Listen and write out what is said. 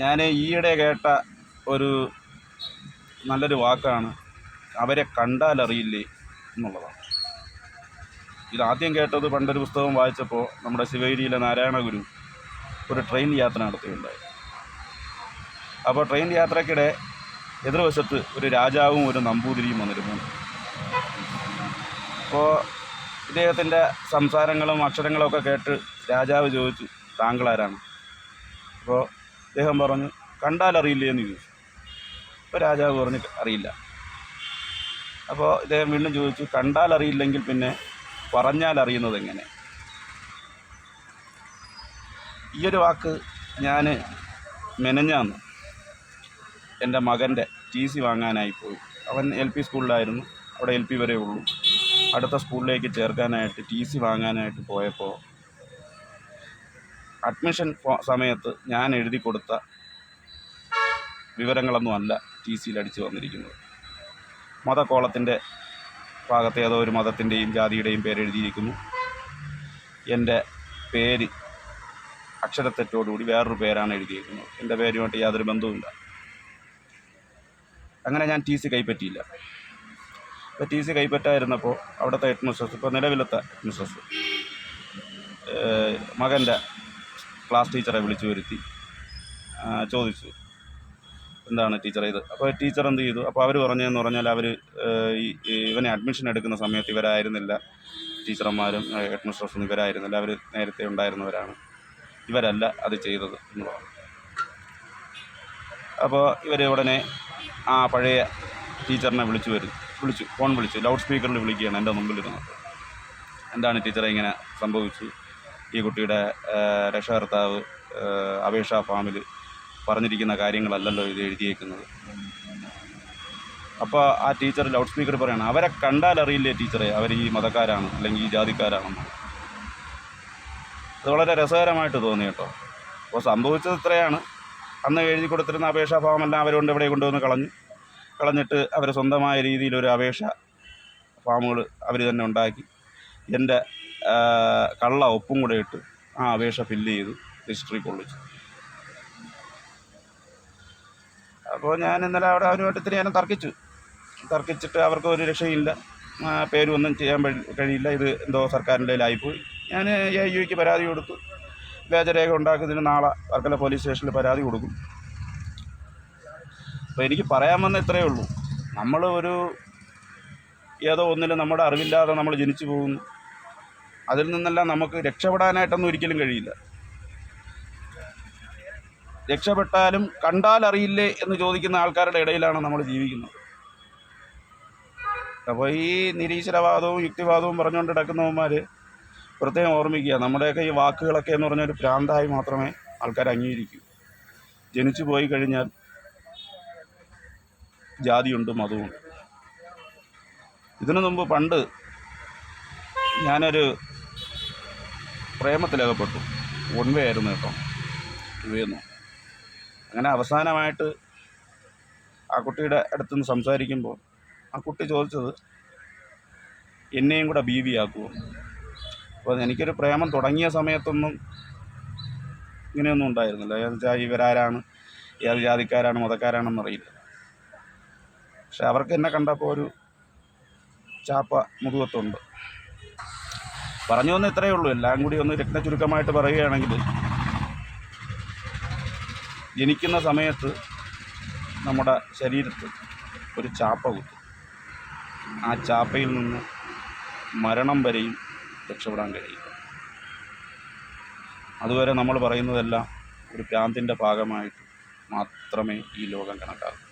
ഞാൻ ഈയിടെ കേട്ട ഒരു നല്ലൊരു വാക്കാണ്. അവരെ കണ്ടാൽ അറിയില്ലേ എന്നുള്ളതാണ്. ഇതാദ്യം കേട്ടത് പണ്ടൊരു പുസ്തകം വായിച്ചപ്പോൾ നമ്മുടെ ശിവഗിരിയിലെ നാരായണ ഗുരു ഒരു ട്രെയിൻ യാത്ര നടത്തുകയുണ്ടായി അപ്പോൾ ട്രെയിൻ യാത്രക്കിടെ എതിർവശത്ത് ഒരു രാജാവും ഒരു നമ്പൂതിരിയും വന്നിരുന്നു. അപ്പോൾ ഇദ്ദേഹത്തിന്റെ സംസാരങ്ങളും അക്ഷരങ്ങളും ഒക്കെ കേട്ട് രാജാവ് ചോദിച്ചു താങ്കളാരാണ്? അപ്പോൾ അദ്ദേഹം പറഞ്ഞു കണ്ടാൽ അറിയില്ല എന്ന് ചോദിച്ചു. അപ്പോൾ രാജാവ് പറഞ്ഞു അറിയില്ല. അപ്പോൾ ഇദ്ദേഹം വീണ്ടും ചോദിച്ചു കണ്ടാൽ അറിയില്ലെങ്കിൽ പിന്നെ പറഞ്ഞാൽ അറിയുന്നത് എങ്ങനെ ഈ ഒരു വാക്ക് ഞാൻ മെനഞ്ഞാന്ന് എന്റെ മകന്റെ ടി സി വാങ്ങാനായി പോയി. അവൻ എൽ പി സ്കൂളിലായിരുന്നു അവിടെ എൽ പി വരെ ഉള്ളൂ. അടുത്ത സ്കൂളിലേക്ക് ചേർക്കാനായിട്ട് ടി സി വാങ്ങാനായിട്ട് പോയപ്പോൾ അഡ്മിഷൻ സമയത്ത് ഞാൻ എഴുതി കൊടുത്ത വിവരങ്ങളൊന്നും അല്ല ടി സിയിൽ അടിച്ചു വന്നിരിക്കുന്നത്. മതക്കോളത്തിന്റെ ഭാഗത്ത് ഏതോ ഒരു മതത്തിന്റെയും ജാതിയുടെയും പേരെഴുതിയിരിക്കുന്നു എന്റെ പേര് അക്ഷരത്തെറ്റോടുകൂടി വേറൊരു പേരാണ് എഴുതിയിരിക്കുന്നത്. എന്റെ പേരുമായിട്ട് യാതൊരു ബന്ധവുമില്ല. അങ്ങനെ ഞാൻ ടി സി കൈപ്പറ്റിയില്ല. അപ്പോൾ ടി സി കൈപ്പറ്റായിരുന്നപ്പോൾ അവിടുത്തെ ഹെഡ് മിസ്ട്രസ് ഇപ്പോൾ നിലവിലത്തെ ഹെഡ് മിസ്ട്രസ് മകന്റെ ക്ലാസ് ടീച്ചറെ വിളിച്ചു വരുത്തി. ചോദിച്ചു. എന്താണ് ടീച്ചർ ഇത്? അപ്പോൾ ടീച്ചർ എന്ത് ചെയ്തു? അപ്പോൾ അവർ പറഞ്ഞതെന്ന് പറഞ്ഞാൽ അവർ ഇവനെ അഡ്മിഷൻ എടുക്കുന്ന സമയത്ത് ഇവരായിരുന്നില്ല. ടീച്ചർമാരും ഹെഡ് മിസ്ട്രസും ഇവരായിരുന്നില്ല. അവർ നേരത്തെ ഉണ്ടായിരുന്നവരാണ്. ഇവരല്ല അത് ചെയ്തത് എന്ന് പറഞ്ഞു. അപ്പോൾ ഇവർ ഉടനെ ആ പഴയ ടീച്ചറിനെ വിളിച്ചു വരും വിളിച്ചു ഫോൺ വിളിച്ചു. ലൗഡ് സ്പീക്കറിൽ വിളിക്കുകയാണ് എന്റെ മുമ്പിലിരുന്നത്. എന്താണ് ടീച്ചറെ ഇങ്ങനെ സംഭവിച്ചു? ഈ കുട്ടിയുടെ രക്ഷാകർത്താവ് അപേക്ഷാ ഫാമിൽ പറഞ്ഞിരിക്കുന്ന കാര്യങ്ങളല്ലല്ലോ ഇത് എഴുതിയേക്കുന്നത്. അപ്പോൾ ആ ടീച്ചർ ലൗഡ് സ്പീക്കർ പറയാണ് അവരെ കണ്ടാൽ അറിയില്ലേ ടീച്ചറെ അവർ ഈ മതക്കാരാണ് അല്ലെങ്കിൽ ഈ ജാതിക്കാരാണെന്ന്. അത് വളരെ രസകരമായിട്ട് തോന്നി കേട്ടോ. അപ്പോൾ സംഭവിച്ചത് ഇത്രയാണ്. അന്ന് എഴുതി കൊടുത്തിരുന്ന അപേക്ഷാ ഫാമെല്ലാം അവരുകൊണ്ട് ഇവിടെ കൊണ്ടുവന്ന് കളഞ്ഞു കളഞ്ഞിട്ട് അവർ സ്വന്തമായ രീതിയിൽ ഒരു അപേക്ഷ ഫാമുകൾ അവർ തന്നെ ഉണ്ടാക്കി. എന്റെ കള്ള ഒപ്പും കൂടെ ഇട്ട് ആ അപേക്ഷ ഫില്ല് ചെയ്തു രജിസ്ട്രി കൊള്ളിച്ചു അപ്പോൾ ഞാൻ ഇന്നലെ അവിടെ അവരുമായിട്ട് ഇത്തിരി ഞാൻ തർക്കിച്ചു. തർക്കിച്ചിട്ട് അവർക്ക് ഒരു രക്ഷയില്ല. പേരൊന്നും ചെയ്യാൻ കഴിയില്ല. ഇത് എന്തോ സർക്കാരിന്റെ കയ്യിലായിപ്പോയി ഞാൻ എ യുക്ക് പരാതി കൊടുത്തു. വ്യാജരേഖ ഉണ്ടാക്കുന്നതിന് നാളെ വർക്കല പോലീസ് സ്റ്റേഷനിൽ പരാതി കൊടുക്കും. അപ്പോൾ എനിക്ക് പറയാൻ വന്ന ഇത്രയേ ഉള്ളൂ. നമ്മൾ ഒരു ഏതോ ഒന്നിൽ നമ്മുടെ അറിവില്ലാതെ നമ്മൾ ജനിച്ചു പോകുന്നു. അതിൽ നിന്നെല്ലാം നമുക്ക് രക്ഷപ്പെടാനായിട്ടൊന്നും ഒരിക്കലും കഴിയില്ല. രക്ഷപ്പെട്ടാലും കണ്ടാൽ അറിയില്ലേ എന്ന് ചോദിക്കുന്ന ആൾക്കാരുടെ ഇടയിലാണ് നമ്മൾ ജീവിക്കുന്നത്. അപ്പോൾ ഈ നിരീശ്വരവാദവും യുക്തിവാദവും പറഞ്ഞുകൊണ്ട് കിടക്കുന്നവന്മാർ പ്രത്യേകം ഓർമ്മിക്കുക നമ്മുടെയൊക്കെ ഈ വാക്കുകളൊക്കെ എന്ന് പറഞ്ഞൊരു ഭ്രാന്തായി മാത്രമേ ആൾക്കാർ അംഗീകരിക്കൂ. ജനിച്ചു പോയി കഴിഞ്ഞാൽ ജാതിയുണ്ട് മതവുമുണ്ട് ഇതിനു മുമ്പ് പണ്ട് ഞാനൊരു പ്രേമത്തിലകപ്പെട്ടു. വൺ വേ ആയിരുന്നു കേട്ടോ. ഇവയെന്നു അങ്ങനെ അവസാനമായിട്ട് ആ കുട്ടിയുടെ അടുത്തുനിന്ന് സംസാരിക്കുമ്പോൾ ആ കുട്ടി ചോദിച്ചത് എന്നെയും കൂടെ ബി വി ആക്കുമോ അപ്പോൾ എനിക്കൊരു പ്രേമം തുടങ്ങിയ സമയത്തൊന്നും ഇങ്ങനെയൊന്നും ഉണ്ടായിരുന്നില്ല. ഏത് വെച്ചാൽ ഇവരാരാണ്? ഏത് ജാതിക്കാരാണ്? മതക്കാരാണെന്ന് അറിയില്ല. പക്ഷെ അവർക്ക് എന്നെ കണ്ടപ്പോൾ ഒരു ചാപ്പ മുതുകത്തുണ്ട്. പറഞ്ഞു തന്നെ ഇത്രയേ ഉള്ളൂ. എല്ലാം കൂടി ഒന്ന് രത്ന ചുരുക്കമായിട്ട് പറയുകയാണെങ്കിൽ ജനിക്കുന്ന സമയത്ത് നമ്മുടെ ശരീരത്ത് ഒരു ചാപ്പ കുത്തും. ആ ചാപ്പയിൽ നിന്ന് മരണം വരെയും രക്ഷപ്പെടാൻ കഴിയില്ല. അതുവരെ നമ്മൾ പറയുന്നതെല്ലാം ഒരു ഭ്രാന്തിന്റെ ഭാഗമായിട്ട് മാത്രമേ ഈ ലോകം കണക്കാക്കൂ.